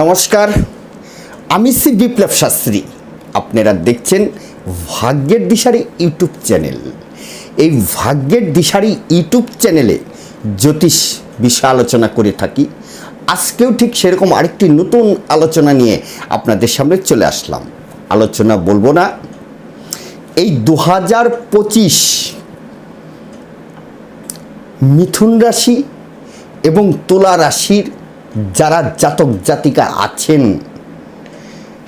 নমস্কার, আমি শ্রী বিপ্লব শাস্ত্রী। আপনারা দেখছেন ভাগ্যের দিশারি ইউটিউব চ্যানেল। এই ভাগ্যের দিশারি ইউটিউব চ্যানেলে জ্যোতিষ বিষয় আলোচনা করে থাকি। আজকেও ঠিক সেরকম আরেকটি নতুন আলোচনা নিয়ে আপনাদের সামনে চলে আসলাম। আলোচনা বলব না, এই দু হাজার পঁচিশ মিথুন রাশি এবং তুলা রাশির যারা জাতক জাতিকা আছেন,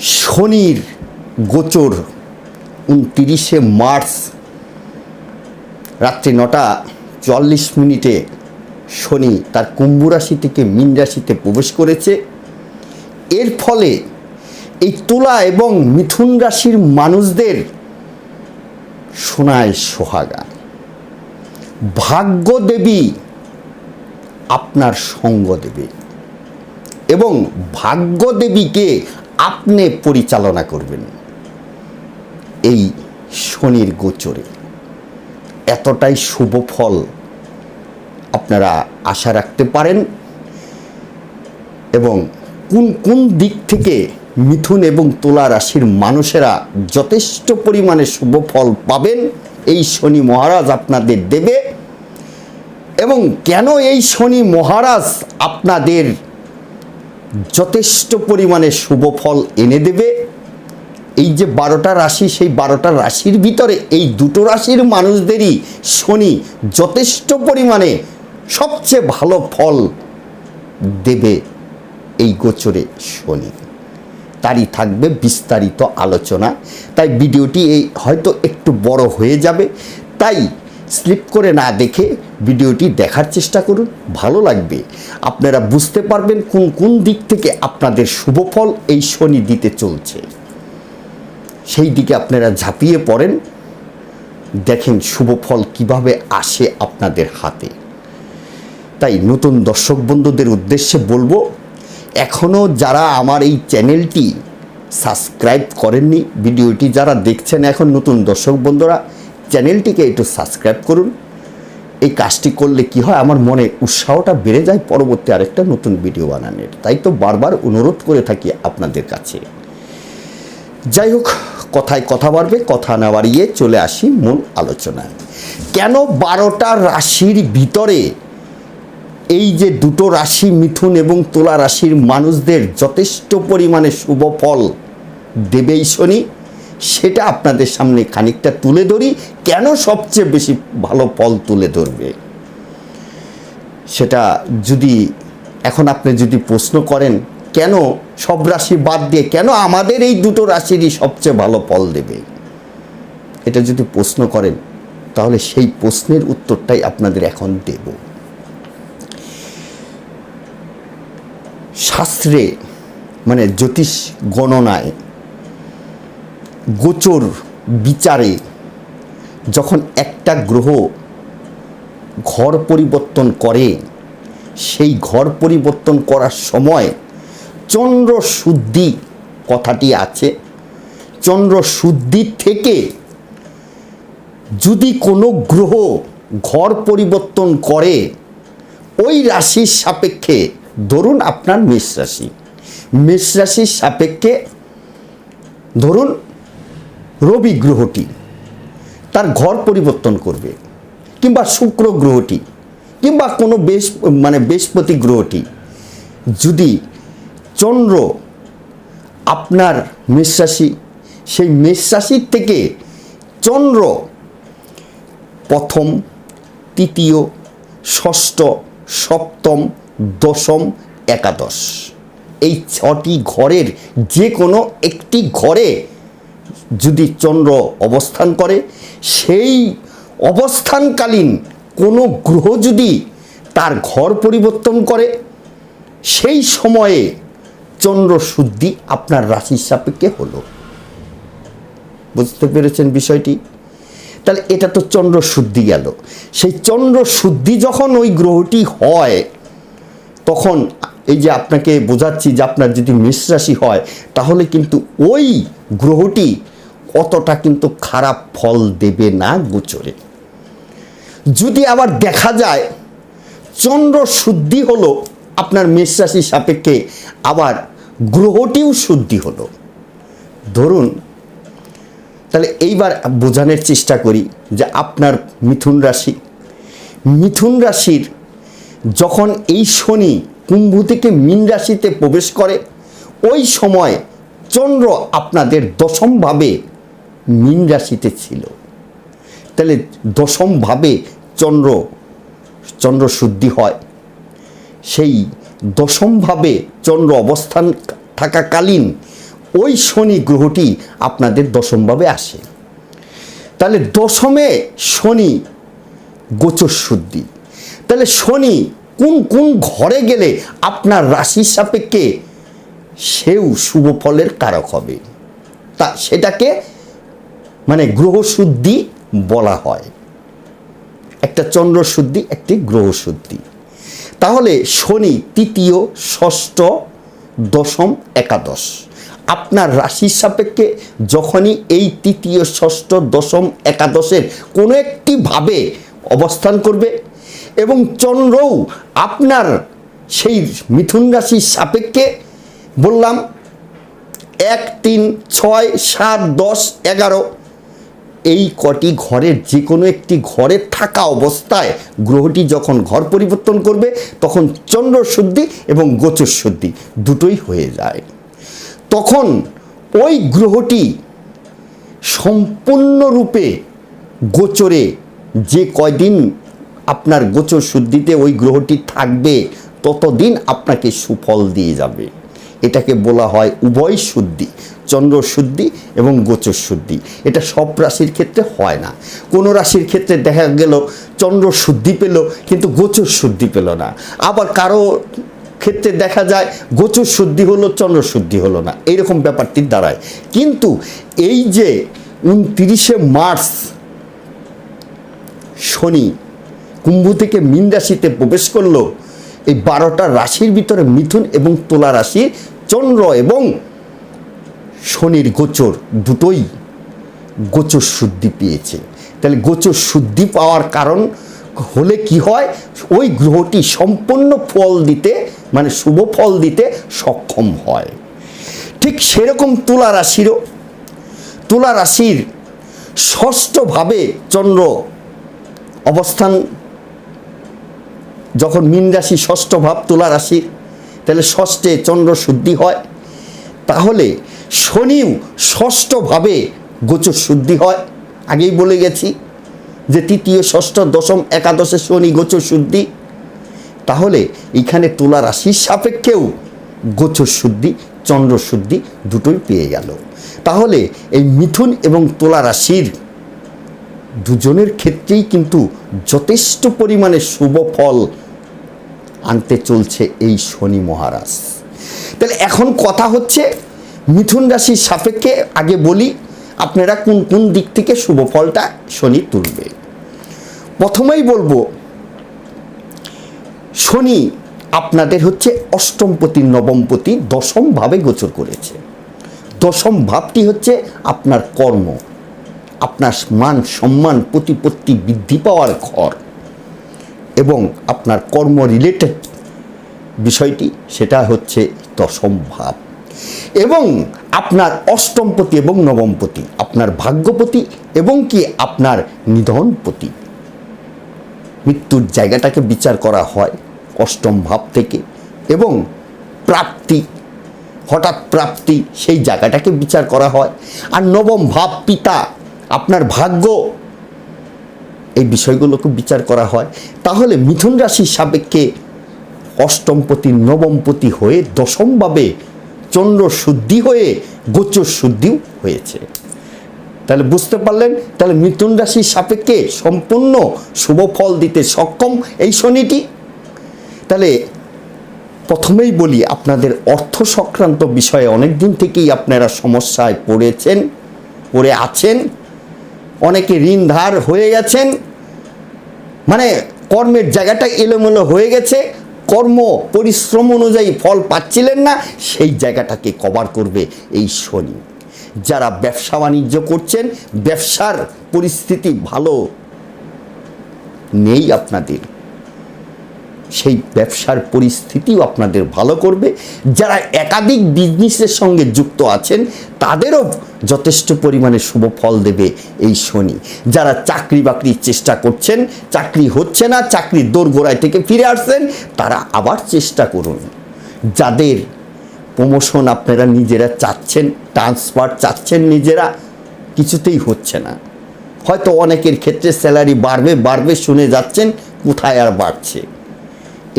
শনির গোচর উনতিরিশে মার্চ রাত্রি নটা চল্লিশ মিনিটে শনি তার কুম্ভ রাশি থেকে মীন রাশিতে প্রবেশ করেছে। এর ফলে এই তুলা এবং মিথুন রাশির মানুষদের সোনায় সোহাগা। ভাগ্য দেবী আপনার সঙ্গ দেবে। এবং ভাগ্যদেবীকে আপনি পরিচালনা করবেন। এই শনির গোচরে। এতটাই শুভ ফল আপনারা আশা রাখতে পারেন এবং কোন কোন দিক থেকে মিথুন এবং তুলা রাশির মানুষেরা যথেষ্ট পরিমাণে শুভ ফল পাবেন, এই শনি মহারাজ আপনাদের দেবে। এবং কেন এই শনি মহারাজ আপনাদের যথেষ্ট পরিমাণে শুভ ফল এনে দেবে। এই যে বারোটা রাশি, সেই বারোটা রাশির ভিতরে এই দুটো রাশির মানুষদেরই শনি যথেষ্ট পরিমাণে সবচেয়ে ভালো ফল দেবে এই গোচরে শনি। তারই থাকবে বিস্তারিত আলোচনা। তাই ভিডিওটি এই হয়তো একটু বড় হয়ে যাবে। তাই স্লিপ করে না দেখে ভিডিওটি দেখার চেষ্টা করুন, ভালো লাগবে। আপনারা বুঝতে পারবেন কোন কোন দিক থেকে আপনাদের শুভ ফল এই শনি দিতে চলছে। সেই দিকে আপনারা ঝাঁপিয়ে পড়েন। দেখেন শুভ ফল কীভাবে আসে আপনাদের হাতে। তাই নতুন দর্শক বন্ধুদের উদ্দেশ্যে বলব এখনও যারা আমার এই চ্যানেলটি সাবস্ক্রাইব করেননি, ভিডিওটি যারা দেখছেন এখন নতুন দর্শক বন্ধুরা চ্যানেলটিকে একটু সাবস্ক্রাইব করুন। এই কাজটি করলে কি হয়, আমার মনে উৎসাহটা বেড়ে যায় পরবর্তী আরেকটা নতুন ভিডিও বানানোর। তাই তো বারবার অনুরোধ করে থাকি আপনাদের কাছে। যাই হোক, কথায় কথা বাড়বে, কথা না বাড়িয়ে চলে আসি মূল আলোচনায়। কেন বারোটা রাশির ভিতরে এই যে দুটো রাশি মিথুন এবং তুলা রাশির মানুষদের যথেষ্ট পরিমাণে শুভ ফল দেবেই শনি সেটা আপনাদের সামনে খানিকটা তুলে ধরি। কেন সবচেয়ে বেশি ভালো ফল তুলে ধরবে? সেটা যদি এখন আপনি যদি প্রশ্ন করেন, কেন সব রাশি বাদ দিয়ে কেন আমাদের এই দুটো রাশিরই সবচেয়ে ভালো ফল দেবে? এটা যদি প্রশ্ন করেন, তাহলে সেই প্রশ্নের উত্তরটাই আপনাদের এখন দেব। শাস্ত্রে মানে জ্যোতিষ গণনায় গোচর বিচারে যখন একটা গ্রহ ঘর পরিবর্তন করে, সেই ঘর পরিবর্তন করার সময় চন্দ্র শুদ্ধি কথাটি আছে। চন্দ্র শুদ্ধি থেকে যদি কোনো গ্রহ ঘর পরিবর্তন করে, ওই রাশির সাপেক্ষে, ধরুন আপনার মেষ রাশি, মেষ রাশির সাপেক্ষে, ধরুন রবি গ্রহটি তার ঘর পরিবর্তন করবে, কিংবা শুক্র গ্রহটি, কিংবা কোনো বেশ মানে বৃহস্পতি গ্রহটি। যদি চন্দ্র আপনার মেষ রাশি সেই মেষ রাশির থেকে চন্দ্র প্রথম, তৃতীয়, ষষ্ঠ, সপ্তম, দশম, একাদশ। এই ছটি ঘরের যে কোনো একটি ঘরে যদি চন্দ্র অবস্থান করে, সেই অবস্থানকালীন কোনো গ্রহ যদি তার ঘর পরিবর্তন করে, সেই সময়ে চন্দ্র শুদ্ধি আপনার রাশির সাপেক্ষে হলো। বুঝতে পেরেছেন বিষয়টি? তাহলে এটা তো চন্দ্র শুদ্ধি গেল। সেই চন্দ্র শুদ্ধি যখন ওই গ্রহটি হয়, তখন এই যে আপনাকে বোঝাচ্ছি যে আপনার যদি মেষ রাশি হয়, তাহলে কিন্তু ওই গ্রহটি অতটা কিন্তু খারাপ ফল দেবে না গোচরে। যদি আবার দেখা যায়, চন্দ্র শুদ্ধি হলো, আপনার মেষ রাশির সাপেক্ষে আবার গ্রহটিও শুদ্ধি হলো। ধরুন, তাহলে এইবার বোঝানোর চেষ্টা করি যে আপনার মিথুন রাশি। মিথুন রাশির যখন এই শনি কুম্ভ থেকে মীন রাশিতে প্রবেশ করে, ওই সময় চন্দ্র আপনাদের দশমভাবে মীন রাশিতে ছিল। তাহলে দশমভাবে চন্দ্র চন্দ্র শুদ্ধি হয়। সেই দশমভাবে চন্দ্র অবস্থান থাকাকালীন ওই শনি গ্রহটি আপনাদের দশমভাবে আসে। তাহলে দশমে শনি গোচর শুদ্ধি তাহলে শনি কোন কোন ঘরে গেলে আপনার রাশির সাপেক্ষে সেও শুভ ফলের কারক হবে। তা সেটাকে মানে গ্রহ শুদ্ধি বলা হয়। একটা চন্দ্র শুদ্ধি একটি গ্রহ শুদ্ধি তাহলে শনি তৃতীয়, ষষ্ঠ, দশম, একাদশ। আপনার রাশির সাপেক্ষে যখনই এই তৃতীয়, ষষ্ঠ, দশম, একাদশের কোনো একটি ভাবে অবস্থান করবে এবং চন্দ্রও আপনার সেই মিথুন রাশির সাপেক্ষে বললাম এক, তিন, ছয়, সাত, দশ, এগারো এই কটি ঘরের যে কোনো একটি ঘরে থাকা অবস্থায় গ্রহটি যখন ঘর পরিবর্তন করবে, তখন চন্দ্র শুদ্ধি এবং গোচর শুদ্ধি দুটোই হয়ে যায়। তখন ওই গ্রহটি সম্পূর্ণরূপে গোচরে যে কয়দিন আপনার গোচর শুদ্ধিতে ওই গ্রহটি থাকবে, ততদিন আপনাকে সুফল দিয়ে যাবে। এটাকে বলা হয় উভয় শুদ্ধি। চন্দ্র শুদ্ধি এবং গোচর শুদ্ধি এটা সব রাশির ক্ষেত্রে হয় না। কোনো রাশির ক্ষেত্রে দেখা গেল চন্দ্র শুদ্ধি পেল, কিন্তু গোচর শুদ্ধি পেল না। আবার কারও ক্ষেত্রে দেখা যায় গোচর শুদ্ধি হলো চন্দ্র শুদ্ধি হলো না। এইরকম ব্যাপারটি দাঁড়ায়। কিন্তু এই যে উনতিরিশে মার্চ শনি কুম্ভ থেকে মীন রাশিতে প্রবেশ করল, এই বারোটা রাশির ভিতরে মিথুন এবং তুলা রাশির চন্দ্র এবং শনির গোচর দুটোই গোচর শুদ্ধি পেয়েছে। তাহলে গোচর শুদ্ধি পাওয়ার কারণ হলে কি হয়? ওই গ্রহটি সম্পূর্ণ ফল দিতে মানে শুভ ফল দিতে সক্ষম হয়। ঠিক সেরকম তুলা রাশিরও, তুলা রাশির ষষ্ঠভাবে চন্দ্র অবস্থান, যখন মীন রাশি ষষ্ঠ ভাব তুলা রাশির, তাহলে ষষ্ঠে চন্দ্র শুদ্ধি হয়। তাহলে শনিও ষষ্ঠভাবে গোচর শুদ্ধি হয়। আগেই বলে গেছি যে তৃতীয়, ষষ্ঠ, দশম, একাদশে শনি গোচর শুদ্ধি তাহলে এখানে তুলা রাশির সাপেক্ষেও গোচর শুদ্ধি চন্দ্র শুদ্ধি দুটোই পেয়ে গেল। তাহলে এই মিথুন এবং তুলা রাশির দুজনের ক্ষেত্রেই কিন্তু যথেষ্ট পরিমাণে শুভ ফল আনতে চলছে এই শনি মহারাজ। তাহলে এখন কথা হচ্ছে মিথুন রাশির সাপেক্ষে আগে বলি আপনারা কোন কোন দিক থেকে শুভ ফলটা শনি তুলবে। প্রথমেই বলব, শনি আপনাদের হচ্ছে অষ্টমপতি নবমপতি দশম ভাবে গোচর করেছে। দশম ভাবটি হচ্ছে আপনার কর্ম, আপনার মান সম্মান, প্রতিপত্তি বৃদ্ধি পাওয়ার ঘর এবং আপনার কর্ম রিলেটেড বিষয়টি, সেটা হচ্ছে দশম ভাব এবং আপনার অষ্টমপতি এবং নবমপতি, আপনার ভাগ্যপতি এবং কি আপনার নিধনপতি। মৃত্যুর জায়গাটাকে বিচার করা হয় অষ্টম ভাব থেকে এবং প্রাপ্তি, হঠাৎ প্রাপ্তি, সেই জায়গাটাকে বিচার করা হয়। আর নবম ভাব পিতা, আপনার ভাগ্য, এই বিষয়গুলোকে বিচার করা হয়। তাহলে মিথুন রাশির সাপেক্ষে অষ্টমপতি, নবমপতি হয়ে দশমভাবে চন্দ্র শুদ্ধি হয়ে গোচর শুদ্ধিও হয়েছে। তাহলে বুঝতে পারলেন? তাহলে মিথুন রাশির সাপেক্ষে সম্পূর্ণ শুভ ফল দিতে সক্ষম এই শনিটি। তাহলে প্রথমেই বলি, আপনাদের অর্থ সংক্রান্ত বিষয়ে অনেক দিন থেকেই আপনারা সমস্যায় পড়েছেন, পড়ে আছেন, অনেকে ঋণ ধার হয়ে গেছেন মানে কর্মের জায়গাটা এলোমেলো হয়ে গেছে কর্ম, পরিশ্রম অনুযায়ী ফল পাচ্ছিলেন না, সেই জায়গাটাকে কভার করবে এই শনি। যারা ব্যবসা বাণিজ্য করছেন, ব্যবসার পরিস্থিতি ভালো নেই আপনাদের। সেই ব্যবসার পরিস্থিতিও আপনাদের ভালো করবে। যারা একাধিক বিজনেসের সঙ্গে যুক্ত আছেন, তাদেরও যথেষ্ট পরিমাণে শুভ ফল দেবে এই শনি। যারা চাকরি বাকরির চেষ্টা করছেন, চাকরি হচ্ছে না চাকরির দোরগোড়ায় থেকে ফিরে আসছেন, তারা আবার চেষ্টা করুন। যাদের প্রমোশন আপনারা নিজেরা চাচ্ছেন ট্রান্সফার চাচ্ছেন নিজেরা, কিছুতেই হচ্ছে না। হয়তো অনেকের ক্ষেত্রে স্যালারি বাড়বে বাড়বে, শুনে যাচ্ছেন, কোথায় আর বাড়ছে?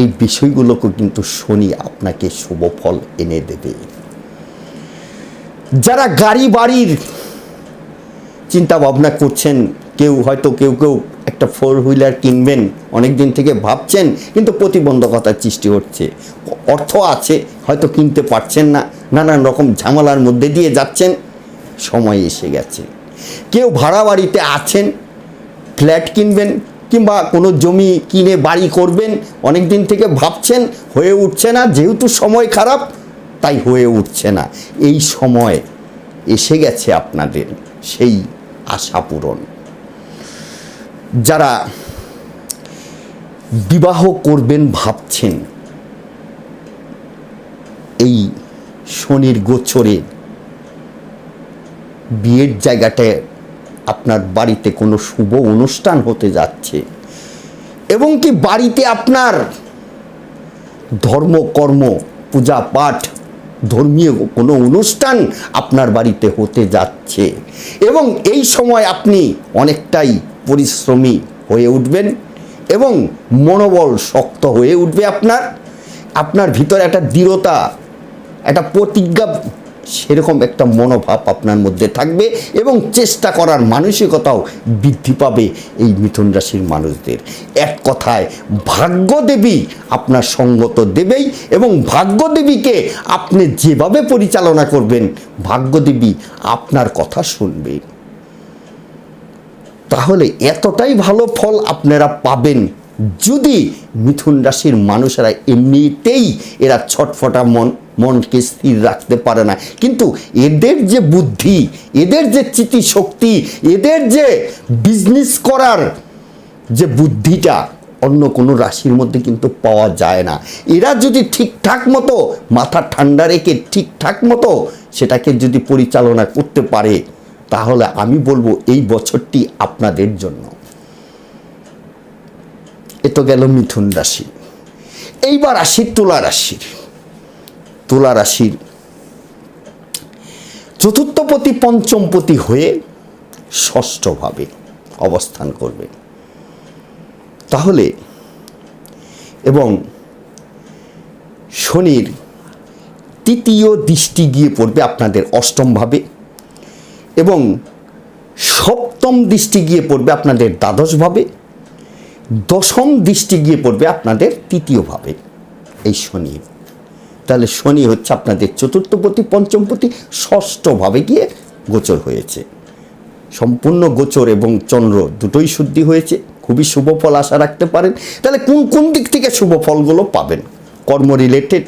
এই বিষয়গুলোকে কিন্তু শনি আপনাকে শুভ ফল এনে দেবে। যারা গাড়ি বাড়ির চিন্তা ভাবনা করছেন, কেউ হয়তো কেউ কেউ একটা ফোর হুইলার কিনবেন, অনেক দিন থেকে ভাবছেন, কিন্তু প্রতিবন্ধকতার সৃষ্টি হচ্ছে। অর্থ আছে, হয়তো কিনতে পারছেন না, নানান রকম ঝামেলার মধ্যে দিয়ে যাচ্ছেন, সময় এসে গেছে। কেউ ভাড়া বাড়িতে আছেন ফ্ল্যাট কিনবেন, কিংবা কোনো জমি কিনে বাড়ি করবেন, অনেক দিন থেকে ভাবছেন, হয়ে উঠছে না, যেহেতু সময় খারাপ তাই হয়ে উঠছে না। এই সময় এসে গেছে আপনাদের সেই আশা পূরণ। যারা বিবাহ করবেন ভাবছেন, এই শনির গোচরে বিয়ের জায়গাটায় আপনার বাড়িতে কোনো শুভ অনুষ্ঠান হতে যাচ্ছে এবং কি বাড়িতে আপনার ধর্ম, কর্ম, পূজা পাঠ ধর্মীয় কোনো অনুষ্ঠান আপনার বাড়িতে হতে যাচ্ছে। এবং এই সময় আপনি অনেকটাই পরিশ্রমী হয়ে উঠবেন এবং মনোবল শক্ত হয়ে উঠবে আপনার। আপনার ভিতরে একটা দৃঢ়তা, একটা প্রতিজ্ঞা সেরকম একটা মনোভাব আপনার মধ্যে থাকবে এবং চেষ্টা করার মানসিকতাও বৃদ্ধি পাবে এই মিথুন রাশির মানুষদের। এক কথায়, ভাগ্যদেবী আপনার সঙ্গত দেবেই এবং ভাগ্যদেবীকে আপনি যেভাবে পরিচালনা করবেন, ভাগ্যদেবী আপনার কথা শুনবে। তাহলে এতটাই ভালো ফল আপনারা পাবেন যদি মিথুন রাশির মানুষেরা এমনিতেই এরা ছটফটা মন, মনকে স্থির রাখতে পারে না। কিন্তু এদের যে বুদ্ধি, এদের যে স্মৃতিশক্তি, এদের যে বিজনেস করার যে বুদ্ধিটা অন্য কোনো রাশির মধ্যে কিন্তু পাওয়া যায় না। এরা যদি ঠিকঠাক মতো মাথা ঠান্ডা রেখে ঠিকঠাক মতো সেটাকে যদি পরিচালনা করতে পারে, তাহলে আমি বলব এই বছরটি আপনাদের জন্য। এ তো গেল মিথুন রাশি। এইবার আসি তুলা রাশির। তুলা রাশির চতুর্থপতি, পঞ্চমপতি হয়ে ষষ্ঠভাবে অবস্থান করবে। তাহলে এবং শনির তৃতীয় দৃষ্টি গিয়ে পড়বে আপনাদের অষ্টমভাবে এবং সপ্তম দৃষ্টি গিয়ে পড়বে আপনাদের দ্বাদশভাবে। দশম দৃষ্টি গিয়ে পড়বে আপনাদের তৃতীয়ভাবে এই শনি। তাহলে শনি হচ্ছে আপনাদের চতুর্থপতি, পঞ্চমপতি, ষষ্ঠভাবে গিয়ে গোচর হয়েছে। সম্পূর্ণ গোচর এবং চন্দ্র দুটোই শুদ্ধি হয়েছে। খুবই শুভ ফল আশা রাখতে পারেন। তাহলে কোন কোন দিক থেকে শুভ ফলগুলো পাবেন? কর্ম রিলেটেড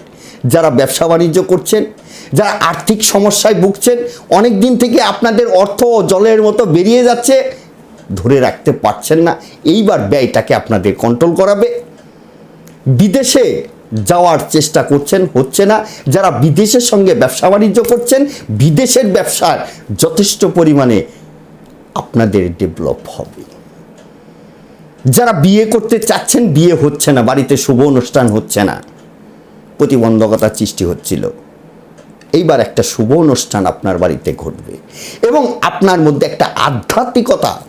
যারা ব্যবসা বাণিজ্য করছেন, যারা আর্থিক সমস্যায় ভুগছেন অনেক দিন থেকে আপনাদের অর্থ জলের মতো বেরিয়ে যাচ্ছে। ধরে রাখতে পারছেন না, এইবার ব্যয়টাকে আপনাদের কন্ট্রোল করাবে। বিদেশে যাওয়ার চেষ্টা করছেন, হচ্ছে না। যারা বিদেশের সঙ্গে ব্যবসা বাণিজ্য করছেন, বিদেশের ব্যবসার যথেষ্ট পরিমাণে আপনাদের ডেভেলপ হবে। যারা বিয়ে করতে চাচ্ছেন, বিয়ে হচ্ছে না, বাড়িতে শুভ অনুষ্ঠান হচ্ছে না। প্রতিবন্ধকতা সৃষ্টি হচ্ছিল। এইবার একটা শুভ অনুষ্ঠান আপনার বাড়িতে ঘটবে। এবং আপনার মধ্যে একটা আধ্যাত্মিকতা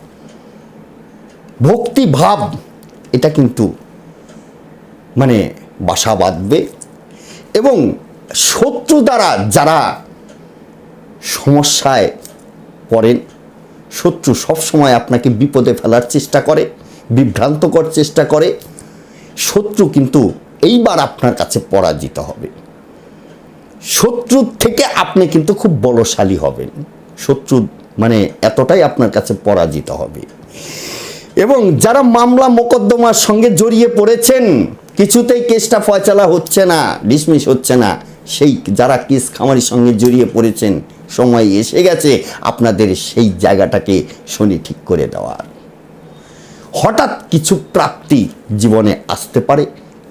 ভক্তি ভাব এটা কিন্তু মানে বাসা বাঁধবে এবং শত্রু দ্বারা যারা সমস্যায় পড়েন, শত্রু সবসময় আপনাকে বিপদে ফেলার চেষ্টা করে বিভ্রান্ত বিভ্রান্তকর চেষ্টা করে, শত্রু কিন্তু এইবার আপনার কাছে পরাজিত হবে। শত্রুর থেকে আপনি কিন্তু খুব বলশালী হবেন। শত্রু মানে এতটাই আপনার কাছে পরাজিত হবে। এবং যারা মামলা মোকদ্দমার সঙ্গে জড়িয়ে পড়েছেন, কিছুতেই কেসটা ফয়চালা হচ্ছে না ডিসমিস হচ্ছে না। সেই যারা কেস খামারির সঙ্গে জড়িয়ে পড়েছেন, সময় এসে গেছে, আপনাদের সেই জায়গাটাকে শনি ঠিক করে দেওয়ার। হঠাৎ কিছু প্রাপ্তি জীবনে আসতে পারে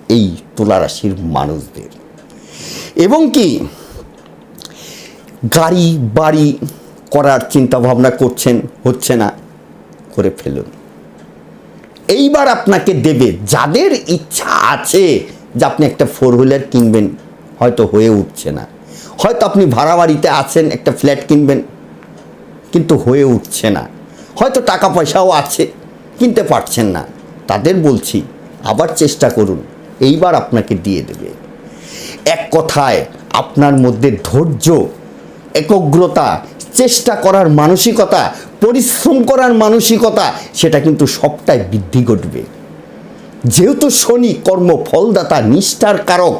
এই তুলা রাশির মানুষদের। এবং কি, গাড়ি, বাড়ি করার চিন্তা ভাবনা করছেন, হচ্ছে না, করে ফেলুন। এইবার আপনাকে দেবে যাদের ইচ্ছা আছে যে আপনি একটা ফোর হুইলার কিনবেন, হয়তো হয়ে উঠছে না। হয়তো আপনি ভাড়া বাড়িতে আছেন, একটা ফ্ল্যাট কিনবেন, কিন্তু হয়ে উঠছে না। হয়তো টাকা পয়সাও আছে, কিনতে পারছেন না। তাদের বলছি, আবার চেষ্টা করুন, এইবার আপনাকে দিয়ে দেবে। এক কথায়, আপনার মধ্যে ধৈর্য, একগ্রতা চেষ্টা করার মানসিকতা, পরিশ্রম করার মানসিকতা, সেটা কিন্তু সবটাই বৃদ্ধি ঘটবে। যেহেতু শনি কর্ম ফলদাতা নিষ্ঠার কারক,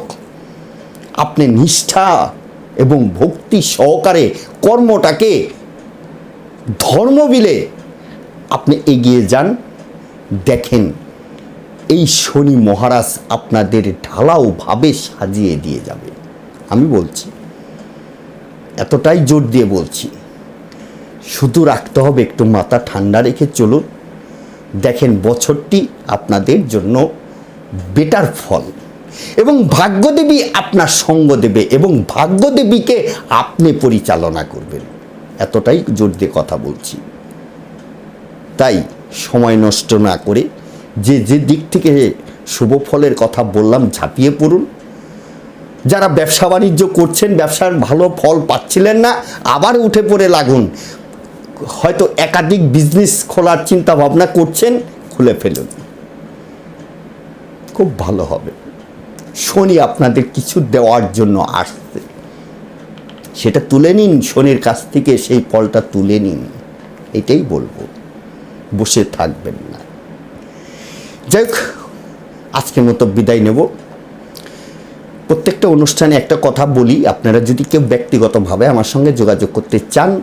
আপনি নিষ্ঠা এবং ভক্তি সহকারে কর্মটাকে ধর্ম বিলে আপনি এগিয়ে যান। দেখেন, এই শনি মহারাজ আপনাদের ঢালাওভাবে সাজিয়ে দিয়ে যাবে। আমি বলছি, এতটাই জোর দিয়ে বলছি শুধু রাখতে হবে, একটু মাথা ঠান্ডা রেখে চলুন। দেখেন, বছরটি আপনাদের জন্য বেটার ফল। এবং ভাগ্যদেবী আপনার সঙ্গ দেবে এবং ভাগ্যদেবীকে আপনি পরিচালনা করবেন। এতটাই জোর দিয়ে কথা বলছি। তাই সময় নষ্ট না করে যে যে দিক থেকে শুভ ফলের কথা বললাম, ঝাঁপিয়ে পড়ুন। যারা ব্যবসা বাণিজ্য করছেন, ব্যবসার ভালো ফল পাচ্ছিলেন না, আবার উঠে পড়ে লাগুন। হয়তো একাধিক বিজনেস খোলার চিন্তা ভাবনা করছেন, খুলে ফেলুন। খুব ভালো হবে। শনি আপনাদের কিছু দেওয়ার জন্য আসছে। সেটা তুলে নিন, শনির কাছ থেকে সেই ফলটা তুলে নিন। এটাই বলব। বসে থাকবেন না। যাই হোক, আজকের মতো বিদায় নেব। প্রত্যেকটা অনুষ্ঠানে একটা কথা বলি, আপনারা যদি কেউ ব্যক্তিগতভাবে আমার সঙ্গে যোগাযোগ করতে চান